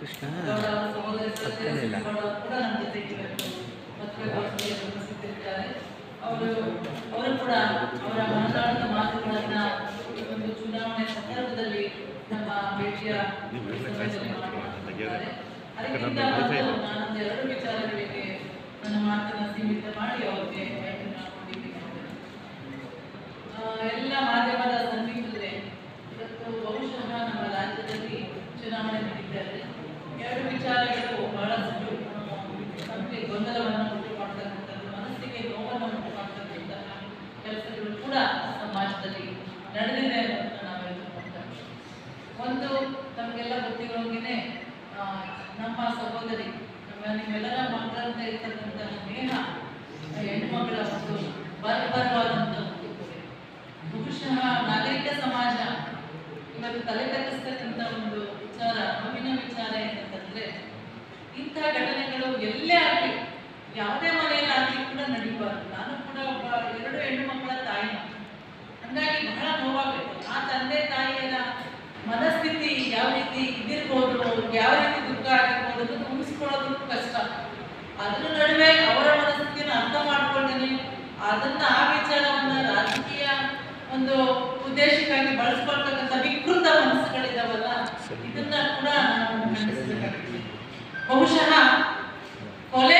ಕೃಷ್ಣ ಪಕ್ಕದಲ್ಲಿಲ್ಲ ಅವರು ಕೂಡ ಅವರ ಮಾತಾಡಿದ ಮಾತುಗಳನ್ನ ಒಂದು ಚುನಾವಣೆ ಸಂದರ್ಭದಲ್ಲಿ ನಮ್ಮ ಭೇಟಿಯ ವಿಚಾರಗಳಿಗೆ ಸೀಮಿತ ಮಾಡಿ ಹೆಣ್ಣು ಮಕ್ಕಳ ತಾಯಿ ಹಂಗಾಗಿ ಬಹಳ ನೋವಾಗಬೇಕು. ಆ ತಂದೆ ತಾಯಿಯನ್ನ ಮನಸ್ಥಿತಿ ಯಾವ ರೀತಿ ಇದ್ದಿರ್ಬೋದು ಅವ್ರಿಗೆ ಯಾವ ರೀತಿ ದುಃಖ ಆಗಿರ್ಬೋದು ಅಂತ ಕಷ್ಟ. ಅದ್ರ ನಡುವೆ ಅವರ ಮನಸ್ಥಿತಿನ ಅರ್ಥ ಮಾಡ್ಕೊಂಡಿನಿ ಅದನ್ನ ಆ ವಿಚಾರವನ್ನ ರಾಜಕೀಯ ಒಂದು ಉದ್ದೇಶಕ್ಕಾಗಿ ಬಳಸ್ಕೊಳ್ತಕ್ಕಂಥ ವಿಕೃತ ಮನಸ್ಸುಗಳಿದಾವಲ್ಲ, ಇದನ್ನ ಕೂಡ ನಾವು ಬಹುಶಃ ಕೊಲೆ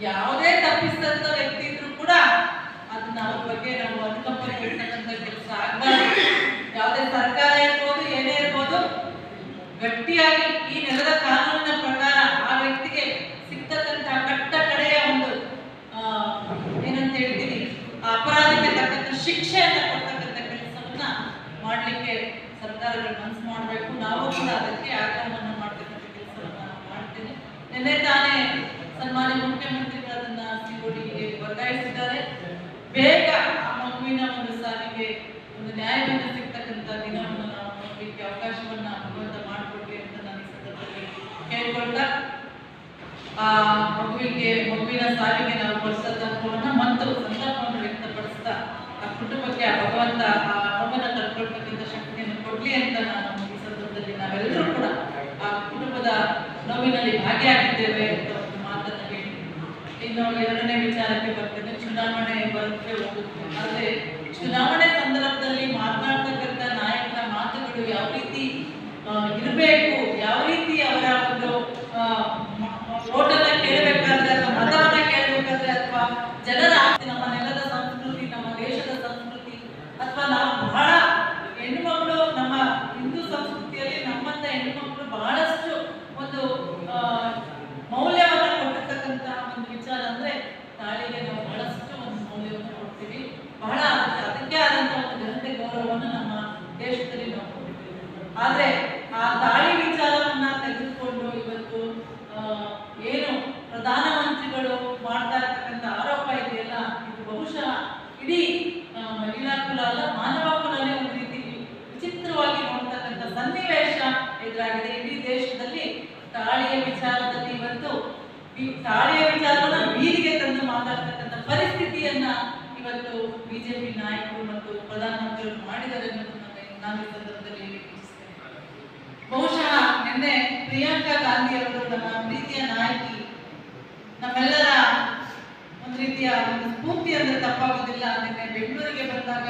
ಯಾವುದೇ ತಪ್ಪಿಸಿದಂತ ವ್ಯಕ್ತಿ ಇದ್ರು ಕೂಡ ಅದನ್ನ ಅವ್ರ ಬಗ್ಗೆ ನಾವು ಅನುಕಂಪನೆ ವಿಚಾರಕ್ಕೆ ಬರ್ತದೆ, ಚುನಾವಣೆ ಬರುತ್ತೆ, ಹೋಗುತ್ತೆ. ಆದರೆ ಚುನಾವಣೆ ಸಂದರ್ಭದಲ್ಲಿ ಮಾತನಾಡ್ತಕ್ಕಂಥ ನಾಯಕರ ಮಾತುಗಳು ಯಾವ ರೀತಿ ಇರಬೇಕು, ಯಾವ ರೀತಿ ಅವರ ಒಂದು ಓಟದ ಅಲ್ಲ ಮಾನವ ಒಂದು ರೀತಿ ವಿಚಿತ್ರವಾಗಿ ನೋಡ್ತಕ್ಕಂಥ ಸನ್ನಿವೇಶ ಎದುರಾಗಿದೆ. ಇಡೀ ದೇಶದಲ್ಲಿ ತಾಳಿಯ ವಿಚಾರದಲ್ಲಿ ಇವತ್ತು ತಾಳಿಯ ವಿಚಾರವನ್ನ ಬೀದಿಗೆ ತಂದು ಮಾತಾಡ್ತಕ್ಕಂಥ ಪರಿಸ್ಥಿತಿಯನ್ನ ಇವತ್ತು ಬಿಜೆಪಿ ನಾಯಕರು ಮತ್ತು ಪ್ರಧಾನಮಂತ್ರಿಯವರು ಮಾಡಿದ್ದಾರೆ ಅನ್ನೋದನ್ನ ನಾನು ಈ ಸಂದರ್ಭದಲ್ಲಿ ಬಹುಶಃ ನಿನ್ನೆ ಪ್ರಿಯಾಂಕಾ ಗಾಂಧಿ ಅವರು ನಮ್ಮ ಪ್ರೀತಿಯ ನಾಯಕಿ ನಮ್ಮೆಲ್ಲರ ಒಂದು ರೀತಿಯ ಒಂದು ಸ್ಫೂರ್ತಿ ಅಂದ್ರೆ ತಪ್ಪಾಗೋದಿಲ್ಲ ಅದಕ್ಕೆ ಬೆಂಗಳೂರಿಗೆ ಬಂದಾಗ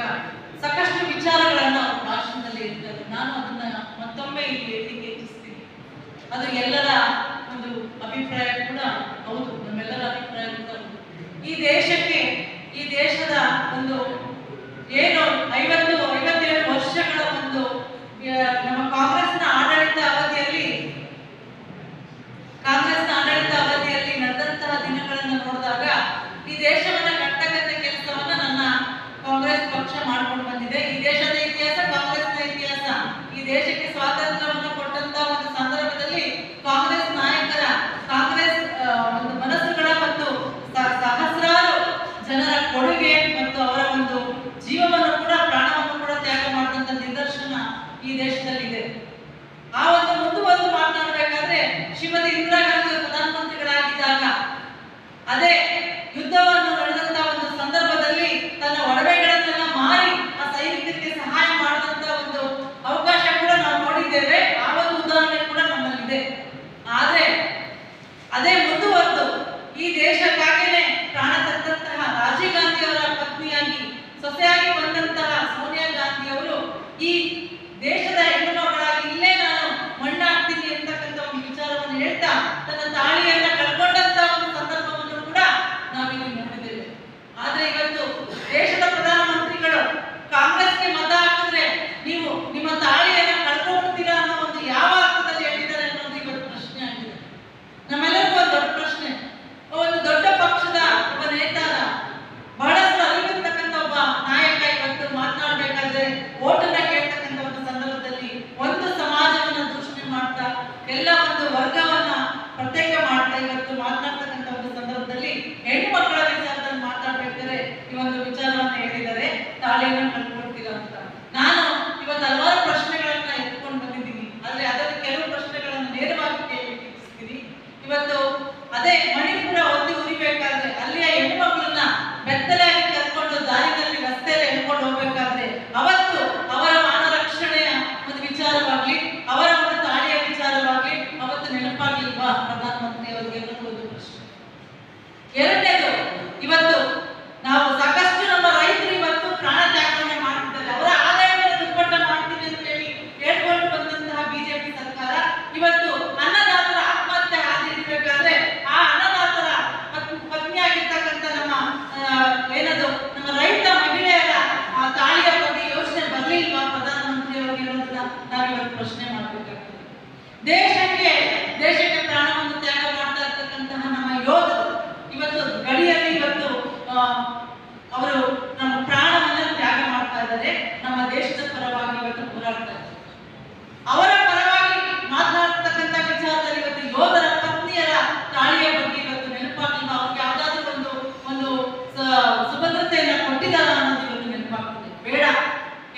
ಸಾಕಷ್ಟು ವಿಚಾರಗಳನ್ನ ಅವ್ರ ಭಾಷಣದಲ್ಲಿ ಇರ್ತಾರೆ ನಾನು ಅದನ್ನ ಮತ್ತೊಮ್ಮೆ ಇಲ್ಲಿ ಹೇಳಿಕೆ ಇಚ್ಛಿಸ್ತೀನಿ. ಅದು ಎಲ್ಲರ ಒಂದು ಅಭಿಪ್ರಾಯ ಕೂಡ ಹೌದು. ನಮ್ಮೆಲ್ಲರ ಅಭಿಪ್ರಾಯ ಕೂಡ ಈ ದೇಶಕ್ಕೆ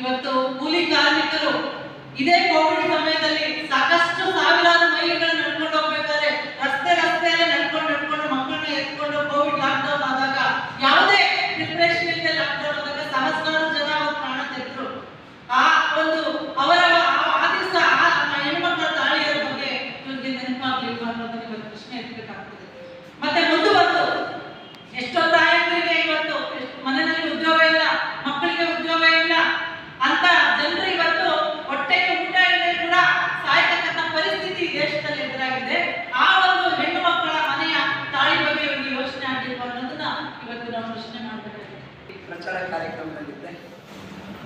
ಇವತ್ತು ಕೂಲಿ ಕಾರ್ಮಿಕರು ಇದೇ ಕೋವಿಡ್ ಸಮಯದಲ್ಲಿ ಸಾಕಷ್ಟು ಸಾವಿರಾರು ಮೈಲಿಗಳನ್ನು ನಡ್ಕೊಂಡು ಹೋಗ್ಬೇಕಾದ್ರೆ ರಸ್ತೆ ರಸ್ತೆಯಲ್ಲೇ ನಡ್ಕೊಂಡು ನಡ್ಕೊಂಡು ಮಕ್ಕಳನ್ನ ಎತ್ಕೊಂಡು ಕೋವಿಡ್ ಲಾಕ್ಡೌನ್ ಆದಾಗ ಯಾವುದೇ ಪ್ರಿಪರೇಷನ್ ಇಲ್ಲದೆ ಲಾಕ್ಡೌನ್ ಆದಾಗ ಸಹಸ್ರಾರು ಜನ ಅವ್ರ ಪ್ರಾಣ ತೆಗೆದ್ರು ಆ ಒಂದು ಅವರ ಆ- ಆ ದಿವಸ ಆ ಆ ಹೆಣ್ಮಕ್ಳ ತಾಳಿಯರ ಬಗ್ಗೆ ಇವ್ರಿಗೆ ನೆನಪಾಗ್ಲಿಲ್ವಾ ಅನ್ನೋದನ್ನ ಇವತ್ತು ಪ್ರಶ್ನೆ ಎತ್ತಬೇಕಾಗ್ತದೆ ಮತ್ತೆ ಮುಂದುವರೆದು ಎಷ್ಟೋ ತಾಯಂದಿರಿಗೆ ಇವತ್ತು ಎಷ್ಟ್ ಮನೆಯಲ್ಲಿ ಉದ್ಯೋಗ ಇಲ್ಲ ಮಕ್ಕಳಿಗೆ ಉದ್ಯೋಗ ಇಲ್ಲ ಅಂತ ಜನರು ಇವತ್ತು ಹೊಟ್ಟೆಗೆ ಊಟ ಇಲ್ಲದೆ ಕೂಡ ಸಾಯ್ತಕ್ಕಂಥ ಪರಿಸ್ಥಿತಿ ಈ ದೇಶದಲ್ಲಿ ಎದುರಾಗಿದೆ ಆ ಒಂದು ಹೆಣ್ಣು ಮಕ್ಕಳ ಮನೆಯ ತಾಳಿ ಬಗ್ಗೆ ಇವ್ರಿಗೆ ಯೋಚನೆ ಆಗಿಲ್ವಾ ಅನ್ನೋದನ್ನ ಇವತ್ತು ನಾವು ಪ್ರಶ್ನೆ ಮಾಡಬೇಕಾಗಿದೆ ಪ್ರಚಾರ ಕಾರ್ಯಕ್ರಮದಲ್ಲಿದ್ದೆ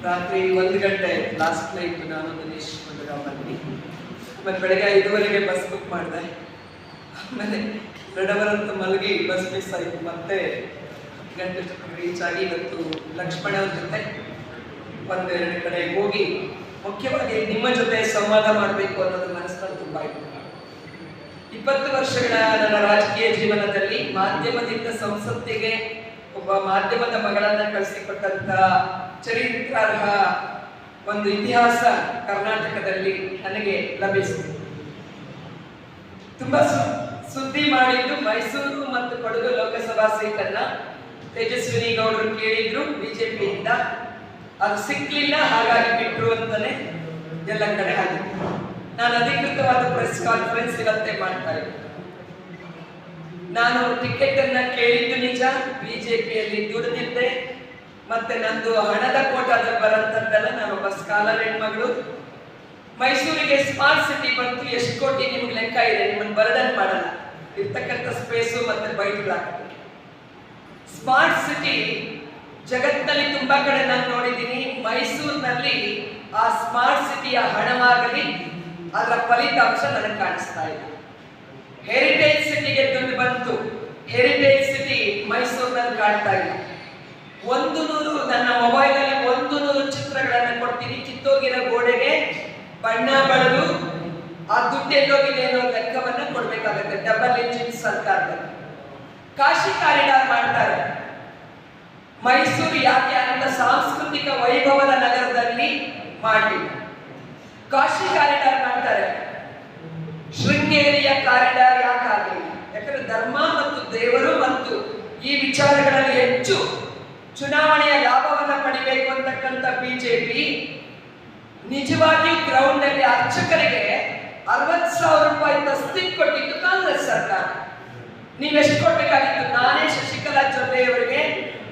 ರಾತ್ರಿ ಒಂದು ಗಂಟೆ ಲಾಸ್ಟ್ ನೈಟ್ ನಾನು ದಿನೇಶ್ ಗುಂಡೂರಾವ್ ಮತ್ತೆ ಬೆಳಗ್ಗೆ ಐದುವರೆಗೆ ಬಸ್ ಬುಕ್ ಮಾಡಿದೆ. ಆಮೇಲೆ ಅಂತ ಮಲಗಿ ಬಸ್ ಮಿಸ್ ಆಯಿತು. ಮತ್ತೆ ಗಂಟೆ ರೀಚ್ ಆಗಿ ಇವತ್ತು ಲಕ್ಷ್ಮಣ ಅವ್ರ ಜೊತೆ ಒಂದೆರಡು ಕಡೆ ಹೋಗಿ ಮುಖ್ಯವಾಗಿ ನಿಮ್ಮ ಜೊತೆ ಸಂವಾದ ಮಾಡಬೇಕು ಅನ್ನೋದು ಮನಸ್ಸಲ್ಲಿ ತುಂಬ ಇತ್ತು. ಇಪ್ಪತ್ತು ವರ್ಷಗಳ ನನ್ನ ರಾಜಕೀಯ ಜೀವನದಲ್ಲಿ ಮಾಧ್ಯಮದಿಂದ ಸಂಸತ್ತಿಗೆ ಒಬ್ಬ ಮಾಧ್ಯಮದ ಮಗಳನ್ನ ಕಳಿಸಿಕೊಟ್ಟಂತ ಚರಿತ್ರಾರ್ಹ ಒಂದು ಇತಿಹಾಸ ಕರ್ನಾಟಕದಲ್ಲಿ ನನಗೆ ಲಭಿಸಿದೆ. ತುಂಬಾ ಸುದ್ದಿ ಮಾಡಿದ್ದು ಮೈಸೂರು ಮತ್ತು ಕೊಡಗು ಲೋಕಸಭಾ ಸೀಟನ್ನ ತೇಜಸ್ವಿನಿ ಗೌಡರು ಕೇಳಿದ್ರು ಬಿಜೆಪಿಯಿಂದ. ಅದು ಸಿಕ್ಲಿಲ್ಲ, ಹಾಗಾಗಿ ಬಿಟ್ಟರು ಅಂತಾನೆ ಎಲ್ಲ ಕಡೆ ಆಗಿದೆ. ನಾನು ಅಧಿಕೃತವಾದ ಪ್ರೆಸ್ ಕಾನ್ಫರೆನ್ಸ್ ಇವತ್ತೇ ಮಾಡ್ತಾ ನಾನು ಟಿಕೆಟ್ ಅನ್ನ ಕೇಳಿದ್ದು ನಿಜ, ಬಿಜೆಪಿಯಲ್ಲಿ ದುಡಿದಿದ್ದೆ. ಮತ್ತೆ ನಂದು ಹಣದ ಕೋಟಾದ ಬರಂತದ್ದೆಲ್ಲ ನಾನು ಒಬ್ಬ ಸ್ಕಾಲರ್ ಹೆಣ್ಮಗಳು. ಮೈಸೂರಿಗೆ ಸ್ಮಾರ್ಟ್ ಸಿಟಿ ಬಂತು, ಎಷ್ಟು ಕೋಟಿ ನಿಮ್ಗೆ ಲೆಕ್ಕ ಇದೆ? ನಿಮ್ಮನ್ನು ಬರದನ್ ಮಾಡಲ್ಲ. ಇರ್ತಕ್ಕಂಥ ಸ್ಪೇಸು ಮತ್ತೆ ಬೈಟ್ಗಳಾಗ್ತದೆ ಸ್ಮಾರ್ಟ್ ಸಿಟಿ ಜಗತ್ತಿನಲ್ಲಿ ತುಂಬಾ ಕಡೆ ನಾನು ನೋಡಿದ್ದೀನಿ. ಮೈಸೂರಿನಲ್ಲಿ ಆ ಸ್ಮಾರ್ಟ್ ಸಿಟಿಯ ಹಣವಾಗಲಿ, ಅದರ ಫಲಿತಾಂಶ ನನಗೆ ಕಾಣಿಸ್ತಾ ಇದೆ. ಹೆರಿಟೇಜ್ ಸಿಟಿಗೆ ದುಡ್ಡು ಬಂತು. ಹೆರಿಟೇಜ್ ಸಿಟಿ ಮೈಸೂರಿನಲ್ಲಿ ಕಾಣ್ತಾ ಇಲ್ಲ ಒಂದು ನೂರು, ನನ್ನ ಮೊಬೈಲಲ್ಲಿ ಒಂದು ನೂರು ಚಿತ್ರಗಳನ್ನು ಕೊಡ್ತೀನಿ. ಕಿತ್ತೋಗಿರೋ ಗೋಡೆಗೆ ಬಣ್ಣ ಬಳಿದು ಆ ದುಡ್ಡು ಎಲ್ಲೋಗಿದೆ ಅನ್ನೋ ಲೆಕ್ಕವನ್ನ ಕೊಡ್ಬೇಕಾಗುತ್ತೆ. ಡಬಲ್ ಇಂಜಿನ್ ಸರ್ಕಾರದಲ್ಲಿ. ಕಾಶಿ ಕಾರಿಡಾರ್ ಮಾಡ್ತಾರೆ. ಮೈಸೂರು ಯಾಕೆ ಅಂತ ಸಾಂಸ್ಕೃತಿಕ ವೈಭವದ ನಗರದಲ್ಲಿ ಮಾಡಿ ಕಾಶಿ ಕಾರಿಡಾರ್ ಮಾಡ್ತಾರೆ. ಶೃಂಗೇರಿಯ ಕಾರಿಡಾರ್ ಯಾಕಾಗಲಿ? ಯಾಕಂದ್ರೆ ಧರ್ಮ ಮತ್ತು ದೇವರು ಮತ್ತು ಈ ವಿಚಾರಗಳಲ್ಲಿ ಹೆಚ್ಚು ಚುನಾವಣೆಯ ಲಾಭವನ್ನು ಪಡಿಬೇಕು ಅಂತಕ್ಕಂಥ ಬಿಜೆಪಿ ನಿಜವಾಗಿ ಗ್ರೌಂಡ್ ಅಲ್ಲಿ ಅರ್ಚಕರಿಗೆ ಅರವತ್ ಸಾವಿರ ರೂಪಾಯಿ ತಸ್ತಿ ಕೊಟ್ಟಿದ್ದು ಕಾಂಗ್ರೆಸ್ ಸರ್ಕಾರ. ನೀವೆಷ್ಟು ಕೊಡ್ಬೇಕಾಗಿತ್ತು? ನಾನೇ ಶಶಿಕಲಾ ಜೊಲ್ಲೆಯವರಿಗೆ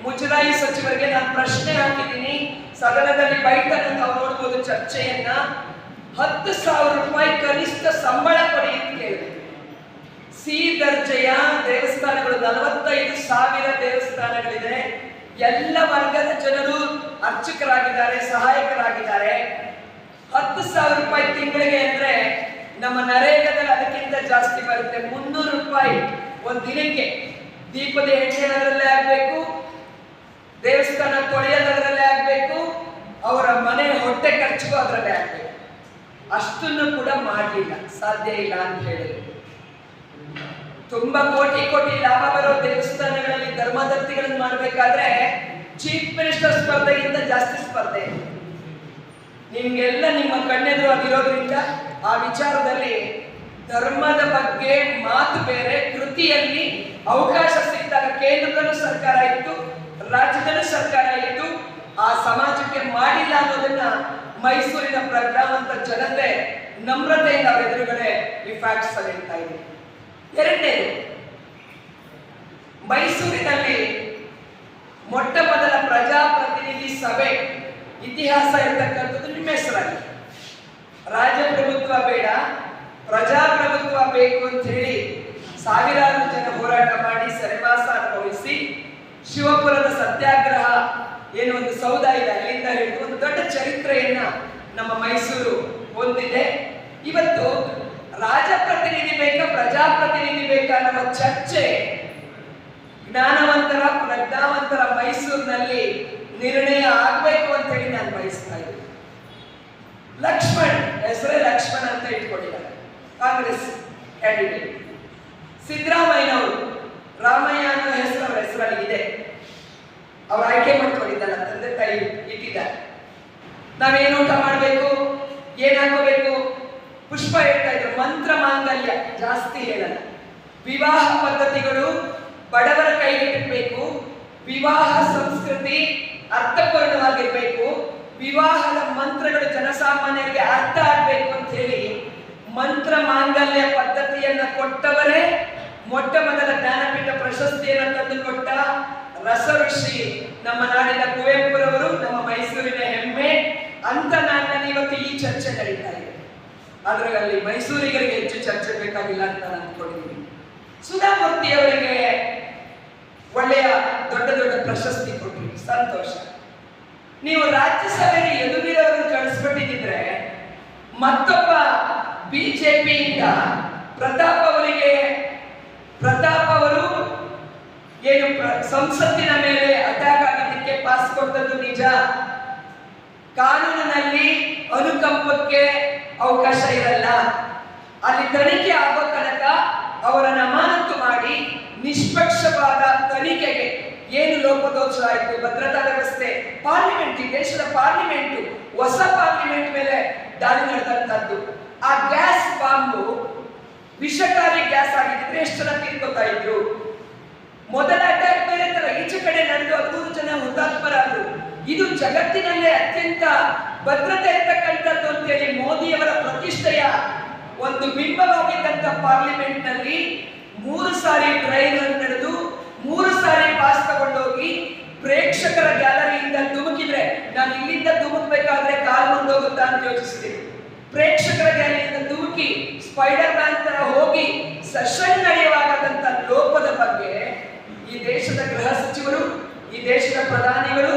ಮುಜರಾಯಿ ಸಚಿವರಿಗೆ ನಾನು ಪ್ರಶ್ನೆ ಹಾಕಿದ್ದೀನಿ. ಸದನದಲ್ಲಿ ಬೈಟನ್ನು ತಾವು ನೋಡ್ಬೋದು ಚರ್ಚೆಯನ್ನ. ಹತ್ತು ಸಾವಿರ ರೂಪಾಯಿ ಕನಿಷ್ಠ ಸಂಬಳ ಕೊಡಿ ಅಂತ ಸಿ ದರ್ಜೆಯ ದೇವಸ್ಥಾನಗಳು, ನಲವತ್ತೈದು ಸಾವಿರ ದೇವಸ್ಥಾನಗಳಿದೆ. ಎಲ್ಲ ವರ್ಗದ ಜನರು ಅರ್ಚಕರಾಗಿದ್ದಾರೆ, ಸಹಾಯಕರಾಗಿದ್ದಾರೆ. ಹತ್ತು ಸಾವಿರ ರೂಪಾಯಿ ತಿಂಗಳಿಗೆ ಅಂದ್ರೆ ನಮ್ಮ ನರೇಗದಲ್ಲಿ ಅದಕ್ಕಿಂತ ಜಾಸ್ತಿ ಬರುತ್ತೆ. ಮುನ್ನೂರು ರೂಪಾಯಿ ಒಂದ್ ದಿನಕ್ಕೆ. ದೀಪದ ಎಣ್ಣೆ ಅದರಲ್ಲೇ ಆಗ್ಬೇಕು, ದೇವಸ್ಥಾನ ತೊಳೆಯೋದರಲ್ಲೇ ಆಗ್ಬೇಕು, ಅವರ ಮನೆ ಹೊಟ್ಟೆ ಖರ್ಚಿಗೂ ಅದರಲ್ಲೇ ಆಗ್ಬೇಕು. ಅಷ್ಟನ್ನು ಕೂಡ ಮಾಡಲಿಲ್ಲ, ಸಾಧ್ಯ ಇಲ್ಲ ಅಂತ ಹೇಳಿದ್ರು. ತುಂಬಾ ಕೋಟಿ ಕೋಟಿ ಲಾಭ ಬರೋ ದೇವಸ್ಥಾನಗಳಲ್ಲಿ ಧರ್ಮದತ್ತಿಗಳನ್ನು ಮಾಡಬೇಕಾದ್ರೆ ಚೀಫ್ ಮಿನಿಸ್ಟರ್ ಸ್ಪರ್ಧೆಗಿಂತ ಜಾಸ್ತಿ ಸ್ಪರ್ಧೆ. ನಿಮ್ಗೆಲ್ಲ ನಿಮ್ಮ ಕಣ್ಣೆದುರು ಆಗಿರೋದ್ರಿಂದ ಆ ವಿಚಾರದಲ್ಲಿ ಧರ್ಮದ ಬಗ್ಗೆ ಮಾತು ಬೇರೆ, ಕೃತಿಯಲ್ಲಿ ಅವಕಾಶ ಸಿಕ್ಕಿದಾಗ ಕೇಂದ್ರದಲ್ಲೂ ಸರ್ಕಾರ ಇತ್ತು, ರಾಜ್ಯದಲ್ಲೂ ಸರ್ಕಾರ ಇತ್ತು ಆ ಸಮಾಜಕ್ಕೆ ಮಾಡಿಲ್ಲ ಅನ್ನೋದನ್ನ ಮೈಸೂರಿನ ಪ್ರಜ್ಞಾವಂತ ಜನತೆ ನಮ್ರತೆಯಿಂದ ಎದುರುಗಡೆ ಈ ಫ್ಯಾಕ್ಟ್ಸ್ ಅಲ್ಲಿ ಇದೆ ಎರಡನೇದು, ಮೈಸೂರಿನಲ್ಲಿ ಮೊಟ್ಟ ಮೊದಲ ಪ್ರಜಾಪ್ರತಿನಿಧಿ ಸಭೆ ಇತಿಹಾಸ ಇರ್ತಕ್ಕಂಥದ್ದು ನಿಮ್ಮ ಹೆಸರಾಗಿ ರಾಜಪ್ರಭುತ್ವ ಬೇಡ, ಪ್ರಜಾಪ್ರಭುತ್ವ ಬೇಕು ಅಂತ ಹೇಳಿ ಸಾವಿರಾರು ಜನ ಹೋರಾಟ ಮಾಡಿ ಸರಿವಾಸ ಅನುಭವಿಸಿ ಶಿವಪುರದ ಸತ್ಯಾಗ್ರಹ ಏನು ಒಂದು ಸೌಧ ಇದೆ, ಅಲ್ಲಿಂದ ಒಂದು ದೊಡ್ಡ ಚರಿತ್ರೆಯನ್ನ ನಮ್ಮ ಮೈಸೂರು ಹೊಂದಿದೆ. ಇವತ್ತು ಪ್ರಜಾಪ್ರತಿನಿಧಿ ಬೇಕಾ ನಮ್ಮ ಚರ್ಚೆ ಜ್ಞಾನವಂತರ, ಪ್ರಜ್ಞಾವಂತರ ಮೈಸೂರಿನಲ್ಲಿ ನಿರ್ಣಯ ಆಗ್ಬೇಕು ಅಂತ ಹೇಳಿ ನಾನು ಬಯಸ್ತಾ ಇದ್ದೀನಿ. ಲಕ್ಷ್ಮಣ್, ಹೆಸರೇ ಲಕ್ಷ್ಮಣ್ ಅಂತ ಇಟ್ಕೊಂಡಿದ್ದಾರೆ ಕಾಂಗ್ರೆಸ್ ಕ್ಯಾಂಡಿಡೇಟ್ ಸಿದ್ದರಾಮಯ್ಯನವರು, ರಾಮಯ್ಯ ಅನ್ನೋ ಹೆಸರು ಅವರ ಹೆಸರಲ್ಲಿ ಇದೆ. ಅವ್ರು ಆಯ್ಕೆ ಮಾಡ್ಕೊಂಡಿದ್ದಲ್ಲ ತಂದೆ ತಾಯಿ ಇಟ್ಟಿದ್ದಾರೆ. ನಾವೇನು ಊಟ ಮಾಡಬೇಕು ಏನಾಗಬೇಕು ಪುಷ್ಪ ಹೇಳ್ತಾ ಇದ್ರು. ಮಂತ್ರ ಮಾಂಗಲ್ಯ. ಜಾಸ್ತಿ ಹೇಳಲ್ಲ. ವಿವಾಹ ಪದ್ಧತಿಗಳು ಬಡವರ ಕೈಗೆಟಕಬೇಕು. ವಿವಾಹ ಸಂಸ್ಕೃತಿ ಅರ್ಥಪೂರ್ಣವಾಗಿರ್ಬೇಕು. ವಿವಾಹದ ಮಂತ್ರಗಳು ಜನಸಾಮಾನ್ಯರಿಗೆ ಅರ್ಥ ಆಗ್ಬೇಕು ಅಂತ ಹೇಳಿ ಮಂತ್ರ ಮಾಂಗಲ್ಯ ಪದ್ಧತಿಯನ್ನ ಕೊಟ್ಟವರೇ ಮೊಟ್ಟ ಮೊದಲ ಜ್ಞಾನಪೀಠ ಪ್ರಶಸ್ತಿಯನ್ನು ತಂದು ಕೊಟ್ಟ ರಸಋಷಿ ನಮ್ಮ ನಾಡಿನ ಕುವೆಂಪುರವರು, ನಮ್ಮ ಮೈಸೂರಿನ ಹೆಮ್ಮೆ ಅಂತ ನಾನು ಇವತ್ತು ಈ ಚರ್ಚೆ ನಡೀತಾ ಇದೆ ಅದರಲ್ಲಿ ಮೈಸೂರಿಗರಿಗೆ ಹೆಚ್ಚು ಚರ್ಚೆ ಬೇಕಾಗಿಲ್ಲ ಅಂತ ನಾನು ಅಂದ್ಕೊಂಡಿದ್ದೀನಿ ಸುಧಾಮೂರ್ತಿ ಅವರಿಗೆ ಒಳ್ಳೆಯ ದೊಡ್ಡ ದೊಡ್ಡ ಪ್ರಶಸ್ತಿ ಕೊಟ್ರಿ. ಸಂತೋಷ. ನೀವು ರಾಜ್ಯಸಭೆಗೆ ಯದುವೀರವರನ್ನು ಕಳಿಸ್ಬಿಟ್ಟಿದ್ರೆ ಮತ್ತೊಬ್ಬ ಬಿಜೆಪಿಯಿಂದ ಪ್ರತಾಪ್ ಅವರಿಗೆ, ಪ್ರತಾಪ್ ಅವರು ಏನು ಸಂಸತ್ತಿನ ಮೇಲೆ ಅಟ್ಯಾಕ್ ಆಗಿದ್ದಕ್ಕೆ ಪಾಸ್ ಕೊಟ್ಟದ್ದು ನಿಜ? ಕಾನೂನಿನಲ್ಲಿ ಅನುಕಂಪಕ್ಕೆ ಅವಕಾಶ ಇರಲ್ಲ. ಅಲ್ಲಿ ತನಿಖೆ ಆಗೋ ತನಕ ಅವರನ್ನು ಅಮಾನತು ಮಾಡಿ ನಿಷ್ಪಕ್ಷವಾದ ತನಿಖೆಗೆ ಏನು ಲೋಪದೋಷ ಆಯಿತು? ಭದ್ರತಾ ವ್ಯವಸ್ಥೆ ಪಾರ್ಲಿಮೆಂಟ್ ಈ ದೇಶದ ಪಾರ್ಲಿಮೆಂಟ್ ಹೊಸ ಪಾರ್ಲಿಮೆಂಟ್ ಮೇಲೆ ದಾಳಿ ನಡೆದಂತದ್ದು. ಆ ಗ್ಯಾಸ್ ಬಾಂಬು ವಿಷಕಾರಿ ಗ್ಯಾಸ್ ಆಗಿದ್ರೆ ಎಷ್ಟು ಜನ ತೀರ್ಕೊತಾ ಇದ್ರು? ಮೊದಲ ಅಟ್ಯಾಕ್ ಬೇರೆ ತರ ಈಚೆ ಕಡೆ ನಡೆದು ಹದಿಮೂರು ಜನ ಹುತಾತ್ಮರಾದ್ರು. ಇದು ಜಗತ್ತಿನಲ್ಲೇ ಅತ್ಯಂತ ಭದ್ರತೆ ಇರ್ತಕ್ಕಂಥದ್ದು ಅಂತೇಳಿ ಮೋದಿಯವರ ಪ್ರತಿಷ್ಠೆಯ ಒಂದು ಬಿಂಬವಾಗಿದ್ದಂಥ ಪಾರ್ಲಿಮೆಂಟ್ನಲ್ಲಿ ಮೂರು ಸಾರಿ ಟ್ರೈನ್ ನಡೆದು ಮೂರು ಸಾರಿ ಪಾಸ್ ತಗೊಂಡೋಗಿ ಪ್ರೇಕ್ಷಕರ ಗ್ಯಾಲರಿಯಿಂದ ಧುಮುಕಿದ್ರೆ, ನಾನು ಇಲ್ಲಿಂದ ಧುಮುಕ್ಬೇಕಾದ್ರೆ ಕಾಲ್ ಮುಂದೋಗುತ್ತಾ ಅಂತ ಯೋಚಿಸ್ತೀನಿ. ಪ್ರೇಕ್ಷಕರ ಗ್ಯಾಲರಿಯಿಂದ ಧುಮುಕಿ ಸ್ಪೈಡರ್ ಮ್ಯಾನ್ ತರ ಹೋಗಿ ಸೆಷನ್ ನಡೆಯುವಾಗದಂತ ಲೋಪದ ಬಗ್ಗೆ ಈ ದೇಶದ ಗೃಹ ಸಚಿವರು, ಈ ದೇಶದ ಪ್ರಧಾನಿಗಳು,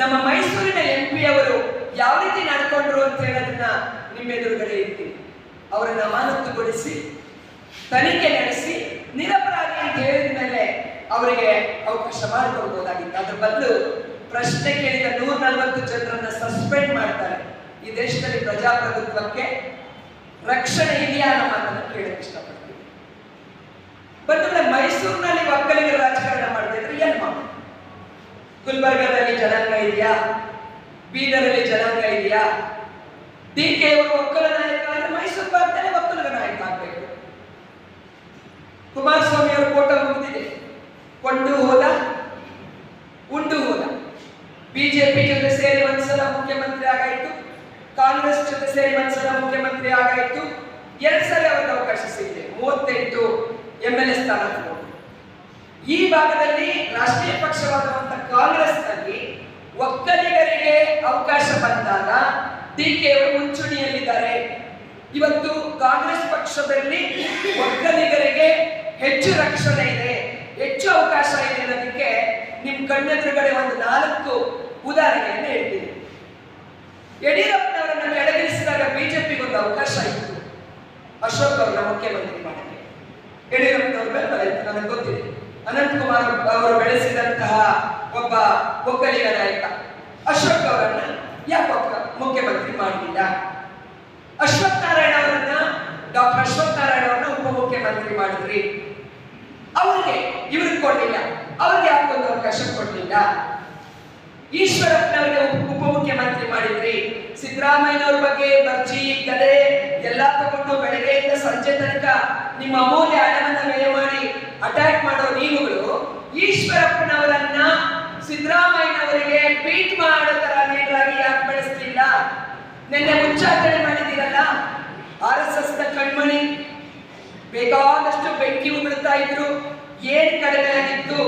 ನಮ್ಮ ಮೈಸೂರಿನ ಎಂ ಪಿ ಅವರು ಯಾವ ರೀತಿ ನಡ್ಕೊಂಡ್ರು ಅಂತ ಹೇಳೋದನ್ನ ನಿಮ್ಮ ಎದುರುಗಡೆ ಇರ್ತೀನಿ. ಅವರನ್ನ ಅಮಾನತುಗೊಳಿಸಿ ತನಿಖೆ ನಡೆಸಿ, ನಿರಪರಾಧಿ ಅಂತ ಹೇಳಿದ ಮೇಲೆ ಅವರಿಗೆ ಅವಕಾಶ ಮಾಡಿಕೊಡ್ಬೋದಾಗಿತ್ತು. ಅದ್ರ ಬದಲು ಪ್ರಶ್ನೆ ಕೇಳಿದ ನೂರ ನಲ್ವತ್ತು ಜನರನ್ನ ಸಸ್ಪೆಂಡ್ ಮಾಡ್ತಾರೆ. ಈ ದೇಶದಲ್ಲಿ ಪ್ರಜಾಪ್ರಭುತ್ವಕ್ಕೆ ರಕ್ಷಣೆ ಇದೆಯಾ ಅನ್ನೋ ಮಾತನ್ನು ಕೇಳಕ್ಕೆ ಇಷ್ಟಪಡ್ತೀವಿ ಮೈಸೂರಿನಲ್ಲಿ ಒಕ್ಕಲಿಗರ ರಾಜಕಾರಣ ಮಾಡ್ತಿದ್ರೆ ಏನ್ ಮಾಡ ಗುಲ್ಬರ್ಗದಲ್ಲಿ ಜನಾಂಗ ಇದೆಯಾ? ಬೀದರಲ್ಲಿ ಜನಾಂಗ ಇದೆಯಾ? ಡಿ ಕೆ ಅವರು ಒಕ್ಕಲ ನಾಯಕ ಮೈಸೂರು ಭಾಗದಲ್ಲಿ ಒಕ್ಕಲಿಗ ನಾಯಕ ಆಗ್ಬೇಕು. ಕುಮಾರಸ್ವಾಮಿ ಅವರು ಕೋಟ ಮುಗಿದಿದೆ. ಕೊಂಡು ಹೋದ, ಉಂಡು ಹೋದ. ಬಿಜೆಪಿ ಜೊತೆ ಸೇರಿ ಒಂದ್ಸಲ ಮುಖ್ಯಮಂತ್ರಿ ಆಗಾಯ್ತು. ಕಾಂಗ್ರೆಸ್ ಜೊತೆ ಸೇರಿ ಒಂದ್ಸಲ ಮುಖ್ಯಮಂತ್ರಿ ಆಗಾಯ್ತು. ಎರಡ್ ಸಲ ಅವರಿಗೆ ಅವಕಾಶ ಸಿಗಿದೆ ಮೂವತ್ತೆಂಟು ಎಂ ಎಲ್ ಎ ಸ್ಥಾನ ಈ ಭಾಗದಲ್ಲಿ ರಾಷ್ಟ್ರೀಯ ಪಕ್ಷವಾದಂತ ಕಾಂಗ್ರೆಸ್ನಲ್ಲಿ ಒಕ್ಕಲಿಗರಿಗೆ ಅವಕಾಶ ಬಂದಾಗ ಡಿ ಕೆ ಅವರು ಮುಂಚೂಣಿಯಲ್ಲಿದ್ದಾರೆ. ಇವತ್ತು ಕಾಂಗ್ರೆಸ್ ಪಕ್ಷದಲ್ಲಿ ಒಕ್ಕಲಿಗರಿಗೆ ಹೆಚ್ಚು ರಕ್ಷಣೆ ಇದೆ, ಹೆಚ್ಚು ಅವಕಾಶ ಇದೆ ಅನ್ನೋದಕ್ಕೆ ನಿಮ್ ಕಣ್ಣೆದುರುಗಡೆ ಒಂದು ನಾಲ್ಕು ಉದಾಹರಣೆಯನ್ನು ಹೇಳ್ತೀನಿ. ಯಡಿಯೂರಪ್ಪನವರನ್ನು ಕೆಳಗಿಳಿಸಿದಾಗ ಬಿಜೆಪಿಗೆ ಒಂದು ಅವಕಾಶ ಇತ್ತು. ಅಶೋಕ್ ಅವರ ಮುಖ್ಯಮಂತ್ರಿ ಮಾಡಿದೆ ಯಡಿಯೂರಪ್ಪನವ್ರ ಮೇಲೆ ಇತ್ತು, ನನಗೆ ಗೊತ್ತಿದೆ. ಅನಂತಕುಮಾರ್ ಅವರು ಬೆಳೆಸಿದಂತಹ ಒಬ್ಬ ಒಕ್ಕಲಿಗ ನಾಯಕ. ಅಶೋಕ್ ಅವರನ್ನ ಯಾಕೆ ಮುಖ್ಯಮಂತ್ರಿ ಮಾಡಲಿಲ್ಲ ಅಶ್ವಥ್ ನಾರಾಯಣ ಅವರನ್ನ ಡಾಕ್ಟರ್ ಅಶ್ವಥ್ ನಾರಾಯಣ ಅವರನ್ನ ಉಪಮುಖ್ಯಮಂತ್ರಿ ಮಾಡಿದ್ರಿ. ಅವ್ರಿಗೆ ಇವ್ರಿಗೆ ಕೊಡಲಿಲ್ಲ. ಅವ್ರಿಗೆ ಯಾಕೆ ಒಂದು ಅವಕಾಶ ಕೊಡಲಿಲ್ಲ? ಈಶ್ವರಪ್ಪನವರಿಗೆ ಉಪ ಉಪಮುಖ್ಯಮಂತ್ರಿ ಮಾಡಿದ್ರಿ. ಸಿದ್ದರಾಮಯ್ಯನವ್ರ ಬಗ್ಗೆ ಬರ್ಜಿ ಗದೆ ಎಲ್ಲ ತಗೊಂಡು ಬೆಳಗ್ಗೆಯಿಂದ ಸಂಜೆ ತನಕ ನಿಮ್ಮ ಅಮೂಲ್ಯ ಹಣವನ್ನ ವ್ಯಯ ಮಾಡಿ ಅಟ್ಯಾಕ್ ಮಾಡೋ ನೀವುಗಳು ಈಶ್ವರಪ್ಪನವರನ್ನ ಸಿದ್ದರಾಮಯ್ಯನವರಿಗೆ ಟ್ವೀಟ್ ಮಾಡೋ ತರ ನೇರವಾಗಿ ಯಾಕೆ ಬೆಳೆಸ್ತಿಲ್ಲ ನಿನ್ನೆ ಮುಚ್ಚಾಟನೆ ಮಾಡಿದ್ದೀರಲ್ಲ? ಆರ್ ಎಸ್ ಎಸ್ನ ಕಣ್ಮಣಿ, ಬೇಕಾದಷ್ಟು ಬೆಂಕಿ ಉಗುಳ್ತಾ ಇದ್ರು, ಏನ್ ಕಡಿಮೆ ಆಗಿತ್ತು?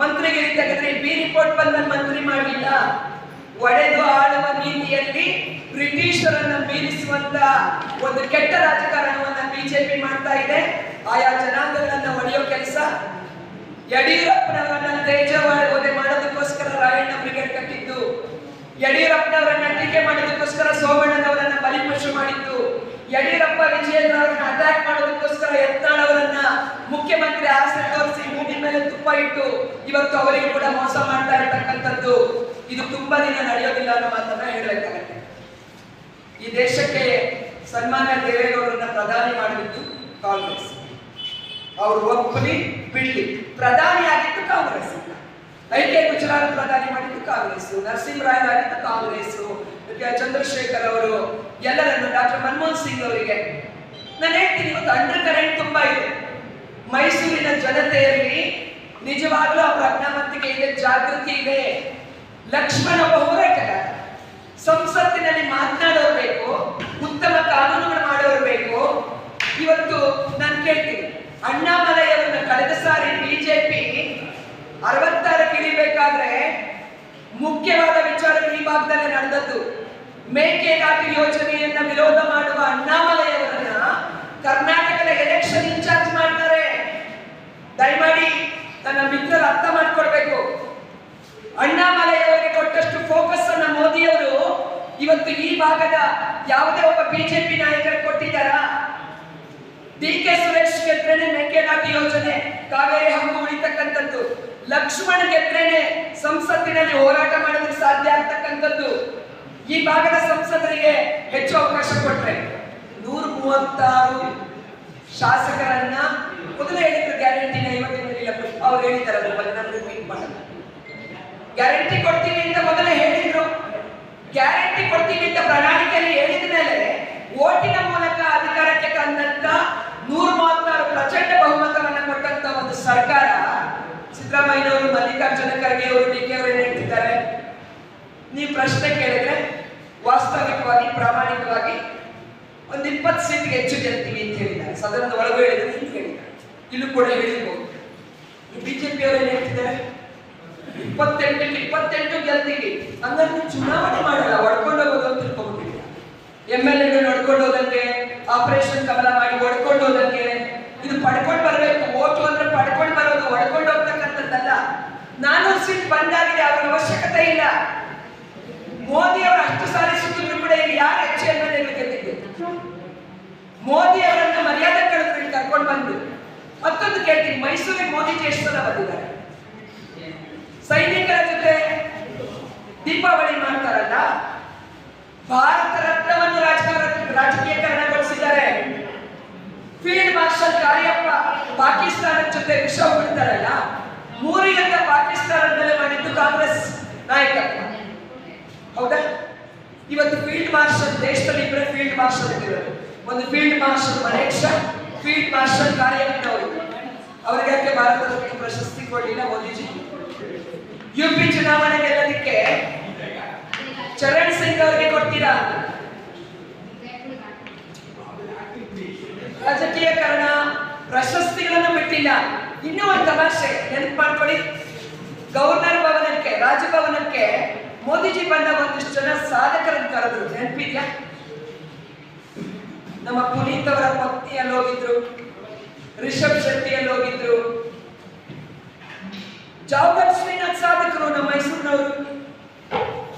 ಮಂತ್ರಿಗಿರಿ ತೆಗೆದ್ರೆ ಬಿ ರಿಪೋರ್ಟ್ ಬಂದ ಮಂತ್ರಿ ಮಾಡಲಿಲ್ಲ. ಒಡೆದು ಆಳುವ ನೀತಿಯಲ್ಲಿ ಬ್ರಿಟಿಷರನ್ನ ಮೀರಿಸುವಂತ ಒಂದು ಕೆಟ್ಟ ರಾಜಕಾರಣವನ್ನ ಬಿಜೆಪಿ ಮಾಡ್ತಾ ಇದೆ. ಆಯಾ ಜನಾಂಗಗಳನ್ನ ಒಡೆಯೋ ಕೆಲಸ. ಯಡಿಯೂರಪ್ಪನವರನ್ನ ಮಾಡೋದಕ್ಕೋಸ್ಕರ ರಾಯಣ್ಣ ಬ್ರಿಗೇಡ್ ಕಟ್ಟಿದ್ದು. ಯಡಿಯೂರಪ್ಪನವರನ್ನ ಟೀಕೆ ಮಾಡೋದಕ್ಕೋಸ್ಕರ ಸೋಮಣ್ಣನವರನ್ನ ಬಲಿಪಶು ಮಾಡಿದ್ದು. ಯಡಿಯೂರಪ್ಪ ವಿಜಯೇಂದ್ರ ಅವರನ್ನ ಅಟ್ಯಾಕ್ ಮಾಡೋದಕ್ಕೋಸ್ಕರ ಎತ್ತಾಳವರನ್ನ ಮುಖ್ಯಮಂತ್ರಿ ಆಸೆ ತೋರಿಸಿ ಭೂಮಿ ಮೇಲೆ ತುಪ್ಪ ಇಟ್ಟು ಇವತ್ತು ಅವರಿಗೆ ಕೂಡ ಮೋಸ ಮಾಡ್ತಾ ಇರತಕ್ಕಂಥದ್ದು. ಇದು ತುಂಬಾ ದಿನ ನಡೆಯೋದಿಲ್ಲ ಅನ್ನೋ ಮಾತನ್ನ ಹೇಳಬೇಕಾಗತ್ತೆ. ಈ ದೇಶಕ್ಕೆ ಸನ್ಮಾನ್ಯ ದೇವೇಗೌಡರನ್ನ ಪ್ರಧಾನಿ ಮಾಡಿದ್ದು ಕಾಂಗ್ರೆಸ್. ಅವರು ಒಪ್ಪಲಿ ಬಿಡ್ಲಿ. ಪ್ರಧಾನಿ ಆಗಿದ್ದು ಕಾಂಗ್ರೆಸ್ ಐ ಕೆ ಗುಜರಾತ್ ಪ್ರಧಾನಿ ಮಾಡಿದ್ದು ಕಾಂಗ್ರೆಸ್ ನರಸಿಂಹರಾಯ್ ಕಾಂಗ್ರೆಸ್ ಚಂದ್ರಶೇಖರ್ ಅವರು, ಎಲ್ಲರನ್ನು ಡಾಕ್ಟರ್ ಮನಮೋಹನ್ ಸಿಂಗ್ ಅವರಿಗೆ. ನಾನು ಹೇಳ್ತೀನಿ, ಇವತ್ತು ಅಂಡರ್ ಕರೆಂಟ್ ತುಂಬಾ ಇದೆ. ಮೈಸೂರಿನ ಜನತೆಯಲ್ಲಿ ನಿಜವಾಗ್ಲೂ ಅವರ ಪ್ರಜ್ಞಾವಂತಿಕೆ ಇದೆ, ಜಾಗೃತಿ ಇದೆ. ಲಕ್ಷ್ಮಣ ಒಬ್ಬ ಹೋರಾಟಗಾರ. ಸಂಸತ್ತಿನಲ್ಲಿ ಮಾತನಾಡೋರು ಬೇಕು, ಉತ್ತಮ ಕಾನೂನುಗಳು ಮಾಡೋರು ಬೇಕು. ಇವತ್ತು ನಾನು ಕೇಳ್ತೀನಿ ಅಣ್ಣಾಮಲೈಯವರನ್ನ ಕಳೆದ ಸಾರಿ ಬಿಜೆಪಿ ಅರವತ್ತಾರಕ್ಕೆ ಇಳಿಬೇಕಾದ್ರೆ ಮುಖ್ಯವಾದ ವಿಚಾರ ಈ ಭಾಗದಲ್ಲೇ ನಡೆದದ್ದು. ಮೇಕೆದಾಟು ಯೋಜನೆಯನ್ನ ವಿರೋಧ ಮಾಡುವ ಅಣ್ಣಾಮಲೆಯವರನ್ನ ಕರ್ನಾಟಕದ ಎಲೆಕ್ಷನ್ ಇನ್ಚಾರ್ಜ್ ಮಾಡ್ತಾರೆ. ದಯಮಾಡಿ ತನ್ನ ಮಿತ್ರರು ಅರ್ಥ ಮಾಡ್ಕೊಡ್ಬೇಕು ಅಣ್ಣಾಮಲೆಯವರಿಗೆ ಕೊಟ್ಟಷ್ಟು ಫೋಕಸ್ ಅನ್ನ ಮೋದಿಯವರು ಇವತ್ತು ಈ ಭಾಗದ ಯಾವುದೇ ಒಬ್ಬ ಬಿಜೆಪಿ ನಾಯಕರು ಕೊಟ್ಟಿದ್ದಾರಾ? ಡಿ ಕೆ ಸುರೇಶ್ ಗೆದ್ರೇನೆ ಮೇಕೆದಾಟು ಯೋಜನೆ ಕಾವೇರಿ ಹಂಗು ಉಳಿತಕ್ಕಂಥದ್ದು. ಲಕ್ಷ್ಮಣ್ ಗೆದ್ರೇನೆ ಸಂಸತ್ತಿನಲ್ಲಿ ಹೋರಾಟ ಮಾಡೋದಕ್ಕೆ ಸಾಧ್ಯ ಆಗ್ತಕ್ಕಂಥದ್ದು. ಈ ಭಾಗದ ಸಂಸದರಿಗೆ ಹೆಚ್ಚು ಅವಕಾಶ ಕೊಟ್ರೆ ನೂರ ಮೂವತ್ತಾರು ಶಾಸಕರನ್ನ ಮೊದಲೇ ಹೇಳಿದ್ರು ಗ್ಯಾರಂಟಿನ ಇವತ್ತಿನ ಅವ್ರು ಹೇಳಿದ್ದಾರೆ ನಾನು ರಿಪೀಟ್ ಮಾಡಲ್ಲ ಗ್ಯಾರಂಟಿ ಕೊಡ್ತೀನಿ ಅಂತ ಮೊದಲೇ ಹೇಳಿದ್ರು. ಗ್ಯಾರಂಟಿ ಕೊಡ್ತೀನಿ ಅಂತ ಪ್ರಣಾಳಿಕೆಯಲ್ಲಿ ಹೇಳಿದ ಮೇಲೆ ಓಟಿನ ಮೂಲಕ ಅಧಿಕಾರಕ್ಕೆ ತಂದಂತ ನೂರ ಮೂವತ್ತಾರು ಪ್ರಚಂಡ ಬಹುಮತವನ್ನು ಕೊಟ್ಟಂತ ಒಂದು ಸರ್ಕಾರ ಸಿದ್ದರಾಮಯ್ಯನವರು, ಮಲ್ಲಿಕಾರ್ಜುನ ಖರ್ಗೆ ಅವರು ಡಿ ಕೆ ಅವರು ಹೇಳ್ತಿದ್ದಾರೆ. ನೀವು ಪ್ರಶ್ನೆ ಕೇಳಿದ್ರೆ ವಾಸ್ತವಿಕವಾಗಿ, ಪ್ರಾಮಾಣಿಕವಾಗಿ ಒಂದು ಇಪ್ಪತ್ತು ಸೀಟ್ಗೆ ಹೆಚ್ಚು ಗೆಲ್ತೀವಿ ಅಂತ ಹೇಳಿದ್ದಾರೆ. ಸದನದ ಒಳಗೂ ಹೇಳಿದ್ರೆ ಹಿಂಗೆ ಹೇಳಿದ್ದಾರೆ. ಇಲ್ಲೂ ಕೂಡ ಹೇಳಿರ್ಬೋದು. ಬಿಜೆಪಿ ಅವರು ಏನ್ ಹೇಳ್ತಿದ್ದಾರೆ? ಇಪ್ಪತ್ತೆಂಟಕ್ಕೆ ಇಪ್ಪತ್ತೆಂಟು ಗೆಲ್ತೀವಿ. ಹಂಗಾದ್ರೆ ನೀವು ಚುನಾವಣೆ ಮಾಡಲ್ಲ ಒಡ್ಕೊಂಡು ಹೋಗೋದು ಅಂತ ಎಂ ಎಲ್ ಎಗಳು ನೋಡ್ಕೊಂಡು ಹೋದಂಗೆ ಆಪರೇಷನ್ ಕಮಲ ಮಾಡಿ ಹೊಡ್ಕೊಂಡು ಹೋದಂಗೆ, ಇದು ಪಡ್ಕೊಂಡು ಬರಬೇಕು. ಓಟು ಅಂದ್ರೆ ಪಡ್ಕೊಂಡು ಬರೋದು, ಹೊಡ್ಕೊಂಡು ಹೋಗ್ತಕ್ಕಂಥದ್ದಲ್ಲ. ನಾನು ಸೀಟ್ ಬಂದಾಗಿದೆ, ಅವ್ರ ಅವಶ್ಯಕತೆ ಇಲ್ಲ. ಮೋದಿ ಅವರು ಅಷ್ಟು ಸಾರಿ ಸುತ್ತಿದ್ರು ಕೂಡ ಇಲ್ಲಿ ಯಾರು ಹೆಚ್ಚು ಗೆದ್ದಿದ್ದು ಮೋದಿ ಅವರನ್ನ ಮರ್ಯಾದೆ ಕಳೆದ್ರು ಇಲ್ಲಿ ಕರ್ಕೊಂಡು ಬಂದು. ಮತ್ತೊಂದು ಕೇಳ್ತೀನಿ, ಮೈಸೂರಿಗೆ ಮೋದಿ ಸಲ ಬಂದಿದ್ದಾರೆ. ಸೈನಿಕರ ಜೊತೆ ದೀಪಾವಳಿ ಮಾಡ್ತಾರಲ್ಲ? ಭಾರತ ರಾಜಕೀಯಕರಣಗೊಳಿಸಿದ್ದಾರೆ. ಫೀಲ್ಡ್ ಮಾರ್ಷಲ್ ಕಾರ್ಯಪ್ಪ ಪಾಕಿಸ್ತಾನದ ಜೊತೆ ವಿಷ ಬಿಡ್ತಾರಲ್ಲ ಮೂರಿಗಂತ ಪಾಕಿಸ್ತಾನದ ಮೇಲೆ ಮಾಡಿದ್ದು ಕಾಂಗ್ರೆಸ್ ನಾಯಕತ್ವ. ಹೌದಾ? ಇವತ್ತು ಫೀಲ್ಡ್ ಮಾರ್ಷಲ್ ದೇಶದಲ್ಲಿ ಇಬ್ಬರೇ ಫೀಲ್ಡ್ ಮಾರ್ಷಲ್ ಇದ್ದಿರೋದು. ಒಂದು field marshal Manekshaw field marshal ಕಾರ್ಯಪ್ಪನವರು ಅವರಿಗೆ ಯಾಕೆ ಭಾರತ ರತ್ನ ಪ್ರಶಸ್ತಿ ಕೊಡಲಿಲ್ಲ ಮೋದಿಜಿ? ಯುಪಿ ಚುನಾವಣೆ ಗೆಲ್ಲೋದಕ್ಕೆ ಚರಣ್ ಸಿಂಗ್ ಅವರಿಗೆ ಕೊಡ್ತೀರಾ ರಾಜಕೀಯಕರಣ, ಪ್ರಶಸ್ತಿಗಳನ್ನು ಬಿಟ್ಟಿಲ್ಲ. ಇನ್ನೂ ಒಂದು ತಮಾಷೆ ನೆನಪು ಮಾಡ್ಕೊಳ್ಳಿ. ಗವರ್ನರ್ ಭವನಕ್ಕೆ, ರಾಜಭವನಕ್ಕೆ ಮೋದಿಜಿ ಬಂದ ಒಂದಿಷ್ಟು ಜನ ಸಾಧಕರನ್ನು ಕರೆದ್ರು. ನೆನಪಿದ್ಯಾ? ನಮ್ಮ ಪುನೀತ್ ಅವರ ಪತ್ನಿಯಲ್ಲಿ ಹೋಗಿದ್ರು, ರಿಷಬ್ ಶೆಟ್ಟಿಯಲ್ಲಿ ಹೋಗಿದ್ರು. ಜಾವಗಲ್ ಶ್ರೀನಾಥ್ ಸಾಧಕರು ನಮ್ಮ ಮೈಸೂರಿನವರು.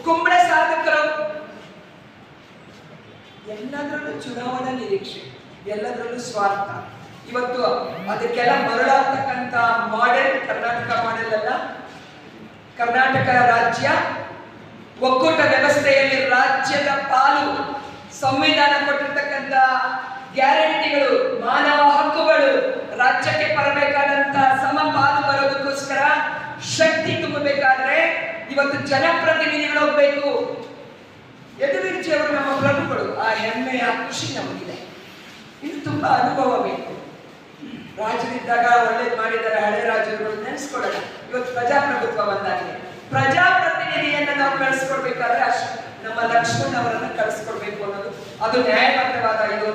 ಕುಂಬಳೆ ಸಾಧಕರು. ಎಲ್ಲದರಲ್ಲೂ ಚುನಾವಣಾ ನಿರೀಕ್ಷೆ. ಎಲ್ಲದರಲ್ಲೂ ಸ್ವಾರ್ಥ. ಇವತ್ತು ಅದಕ್ಕೆಲ್ಲ ಮರಳಾಗ್ತಕ್ಕಂಥ ಮಾಡೆಲ್ ಕರ್ನಾಟಕ ಮಾಡೆಲ್ ಅಲ್ಲ, ಕರ್ನಾಟಕ ರಾಜ್ಯ ಒಕ್ಕೂಟ ವ್ಯವಸ್ಥೆಯಲ್ಲಿ ರಾಜ್ಯದ ಪಾಲು ಸಂವಿಧಾನ ಕೊಟ್ಟಿರ್ತಕ್ಕಂಥ ಗ್ಯಾರಂಟಿಗಳು, ಮಾನವ ಹಕ್ಕುಗಳು ರಾಜ್ಯಕ್ಕೆ ಬರಬೇಕಾದಂತ ಸಮ ಪಾಲು ಬರೋದಕ್ಕೋಸ್ಕರ ಶಕ್ತಿ ತುಂಬಬೇಕಾದ್ರೆ ಇವತ್ತು ಜನಪ್ರತಿನಿಧಿಗಳು ಹೋಗ್ಬೇಕು. ಯದುವೀರ್ಜಿ ಅವರು ನಮ್ಮ ಪ್ರಭುಗಳು. ಆ ಹೆಮ್ಮೆಯ ಖುಷಿ ನಮಗಿದೆ. ಇದು ತುಂಬಾ ಅನುಭವ ಬೇಕು. ರಾಜರಿದ್ದಾಗ ಒಳ್ಳೇದು ಮಾಡಿದ್ದಾರೆ, ಹಳೆ ರಾಜರುಗಳು ನೆನೆಸ್ಕೊಳ್ಳೋಣ. ಇವತ್ತು ಪ್ರಜಾಪ್ರಭುತ್ವ ಬಂದಾಗಿದೆ. ಪ್ರಜಾಪ್ರತಿನಿಧಿಯನ್ನ ನಾವು ಕಳಿಸ್ಕೊಡ್ಬೇಕಾದ್ರೆ ಅಷ್ಟು ನಮ್ಮ ಲಕ್ಷ್ಮಣ್ ಅವರನ್ನ ಕಳಿಸ್ಕೊಡ್ಬೇಕು ಅನ್ನೋದು. ಅದು ನ್ಯಾಯಬದ್ಧವಾದ ಇದು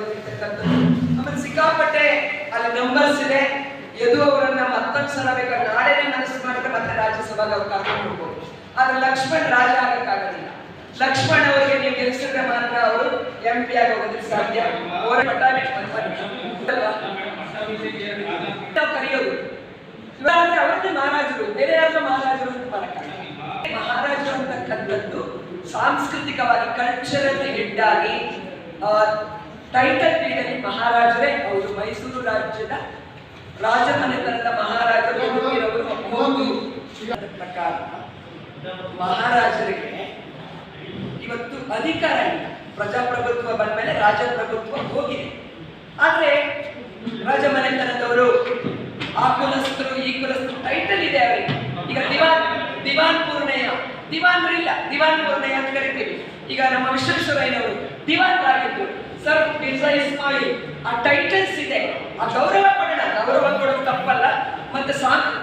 ಆಮೇಲೆ ಸಿಕ್ಕಾಪಟ್ಟೆ ಅಲ್ಲಿ ನಂಬರ್ಸ್ ಇದೆ. ಯದು ಅವರನ್ನ ಮತ್ತೊಂದು ಸಲ ಬೇಕಾದ್ರೆ ನಾಳೆನೇ ಮನಸ್ಸು ಮಾಡಿದ್ರೆ ಮತ್ತೆ ರಾಜ್ಯಸಭಾಗ ಅವ್ರು ಕರ್ಕೊಂಡು ಹೋಗ್ಬೋದು. ಆದ್ರೆ ಲಕ್ಷ್ಮಣ್ ರಾಜ ಆಗಕ್ಕಾಗೋದಿಲ್ಲ. ಲಕ್ಷ್ಮಣ್ ಅವರಿಗೆ ನೀವು ಗೆಲ್ಸಿದ್ರೆ ಮಾತ್ರ ಅವರು ಎಂ ಪಿ ಆಗೋದಕ್ಕೆ ಸಾಧ್ಯ. ಕರೆಯೋದು. ಇವಾದ್ರೆ ಅವರನ್ನೇ ಮಹಾರಾಜರು ಬೇರೆ ಯಾರು ಮಹಾರಾಜರು ಅಂತ ಮಹಾರಾಜರು ಅಂತಕ್ಕಂಥದ್ದು ಸಾಂಸ್ಕೃತಿಕವಾಗಿ ಕಲ್ಚರಲ್ ಹೆಡ್ ಆಗಿ ಟೈಟಲ್ ಪೀಡಲ್ಲಿ ಮಹಾರಾಜರೇ ಅವರು ಮೈಸೂರು ರಾಜ್ಯದ ರಾಜಮನೆತನದ ಮಹಾರಾಜರು ಪ್ರಕಾರ ಮಹಾರಾಜರಿಗೆ ಅಧಿಕಾರ ಇಲ್ಲ. ಪ್ರಜಾಪ್ರಭುತ್ವ ಬಂದ್ಮೇಲೆ ರಾಜಪ್ರಭುತ್ವ ಹೋಗಿದೆ. ಆದ್ರೆ ರಾಜಮನೆತನದವರು ಆ ಕುಲಸ್ಥರು ಈ ಕುಲಸ್ಥರು ಟೈಟಲ್ ಇದೆ ಅವರಿಗೆ. ಈಗ ದಿವಾನ್ ದಿವಾನ್ ಪೂರ್ಣಯ್ಯ. ದಿವಾನ್ ಇಲ್ಲ. ದಿವಾನ್ ಪೂರ್ಣಯ್ಯ ಅಂತ ಕರಿತೀವಿ. ಈಗ ನಮ್ಮ ವಿಶ್ವೇಶ್ವರಯ್ಯನವರು ದಿವಾನ್ ಆಗಿದ್ದು ಸರ್ ಮಿರ್ಜಾ ಇಸ್ಮಾಯಿಲ್, ಆ ಟೈಟಲ್ಸ್ ಇದೆ. ಆ ಗೌರವ ಕೊಡೋಣ. ಗೌರವ ಕೊಡೋದು ತಪ್ಪಲ್ಲ. ಮತ್ತೆ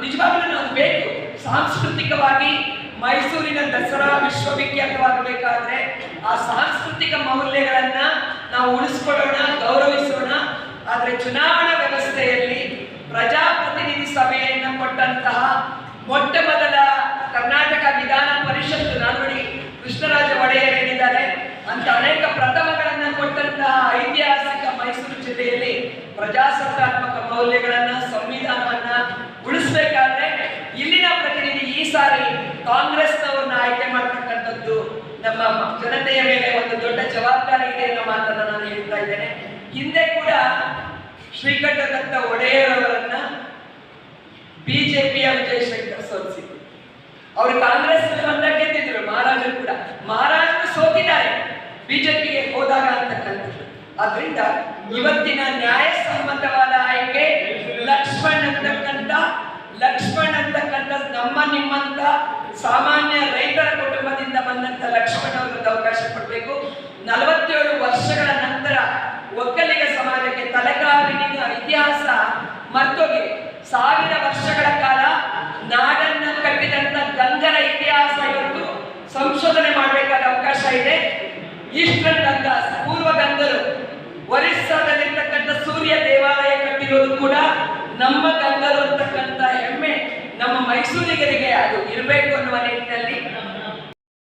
ನಿಜವಾಗ್ಲೂ ನಾವು ಬೇಕು. ಸಾಂಸ್ಕೃತಿಕವಾಗಿ ಮೈಸೂರಿನ ದಸರಾ ವಿಶ್ವವಿಖ್ಯಾತವಾಗಬೇಕಾದ್ರೆ ಆ ಸಾಂಸ್ಕೃತಿಕ ಮೌಲ್ಯಗಳನ್ನ ನಾವು ಉಳಿಸ್ಕೊಳ್ಳೋಣ, ಗೌರವಿಸೋಣ. ಆದ್ರೆ ಚುನಾವಣಾ ವ್ಯವಸ್ಥೆಯಲ್ಲಿ ಪ್ರಜಾಪ್ರತಿನಿಧಿ ಸಭೆಯನ್ನು ಕೊಟ್ಟಂತಹ ಮೊಟ್ಟ ಮೊದಲ ಕರ್ನಾಟಕ ವಿಧಾನ ಪರಿಷತ್ತು ನಾಲ್ವಡಿ ಕೃಷ್ಣರಾಜ ಒಡೆಯರ್ ಏನಿದ್ದಾರೆ, ಅಂತ ಅನೇಕ ಪ್ರಥಮಗಳನ್ನು ಕೊಟ್ಟಂತಹ ಐತಿಹಾಸಿಕ ಮೈಸೂರು ಜಿಲ್ಲೆಯಲ್ಲಿ ಪ್ರಜಾಸತ್ತಾತ್ಮಕ ಮೌಲ್ಯಗಳನ್ನ, ಸಂವಿಧಾನವನ್ನ ಉಳಿಸ್ಬೇಕಾದ್ರೆ ಇಲ್ಲಿನ ಪ್ರತಿನಿಧಿ ಈ ಸಾರಿ ಕಾಂಗ್ರೆಸ್ನವ್ರನ್ನ ಆಯ್ಕೆ ಮಾಡ್ತಕ್ಕಂಥದ್ದು ನಮ್ಮ ಜನತೆಯ ಮೇಲೆ ಒಂದು ದೊಡ್ಡ ಜವಾಬ್ದಾರಿ ಇದೆ ಅನ್ನೋ ಮಾತನ್ನ ನಾನು ಹೇಳ್ತಾ ಇದ್ದೇನೆ. ಹಿಂದೆ ಕೂಡ ಶ್ರೀಕಂಠದತ್ತ ಒಡೆಯರವರನ್ನ ಬಿಜೆಪಿಯ ವಿಜಯಶಂಕರ್ ಸೋಲಿಸಿದ್ರು. ಅವರು ಕಾಂಗ್ರೆಸ್ ಬಂದ ಗೆದ್ದಿದ್ರು, ಮಹಾರಾಜರು ಕೂಡ. ಮಹಾರಾಜರು ಸೋತಿದ್ದಾರೆ, ಬಿಜೆಪಿಗೆ ಹೋದಾಗ ಅಂತಕ್ಕಂಥದ್ದು ಆದ್ರಿಂದ ಇವತ್ತಿನ ನ್ಯಾಯಸಮ್ಮತವಾದ ಆಯ್ಕೆ ಲಕ್ಷ್ಮಣ್ ಅಂತಕ್ಕಂಥ ಲಕ್ಷ್ಮಣ್ ಅಂತಕ್ಕಂಥ ನಮ್ಮ ನಿಮ್ಮಂತ ಸಾಮಾನ್ಯ ರೈತರ ಕುಟುಂಬದಿಂದ ಬಂದಂತ ಲಕ್ಷ್ಮಣ ಅವರಿಗೆ ಅವಕಾಶ ಕೊಡಬೇಕು. ನಲವತ್ತೇಳು ವರ್ಷಗಳ ನಂತರ ಒಕ್ಕಲಿಗ ಸಮಾಜಕ್ಕೆ ತಲೆಕಾಲಿನ ಇತಿಹಾಸ ಮರ್ತೋಗಿದೆ. ಸಾವಿರ ವರ್ಷಗಳ ಕಾಲ ನಾಡನ್ನ ಕಟ್ಟಿದಂತ ಗಂಗರ ಇತಿಹಾಸ ಇವತ್ತು ಸಂಶೋಧನೆ ಮಾಡಬೇಕಾದ ಅವಕಾಶ ಇದೆ. ಈಸ್ಟರ್ನ್ ಗಂಗಾ, ಪೂರ್ವ ಗಂಗರು, ಒರಿಸ್ಸಾದಲ್ಲಿರ್ತಕ್ಕಂಥ ಸೂರ್ಯ ದೇವಾಲಯ ಕಟ್ಟಿರೋದು ಕೂಡ ನಮ್ಮ ಗಂಗರು ಅಂತಕ್ಕಂಥ ಹೆಮ್ಮೆ. ನಮ್ಮ ಮೈಸೂರಿಗರಿಗೆ ಅದು ಇರಬೇಕು ಅನ್ನುವ ನಿಟ್ಟಿನಲ್ಲಿ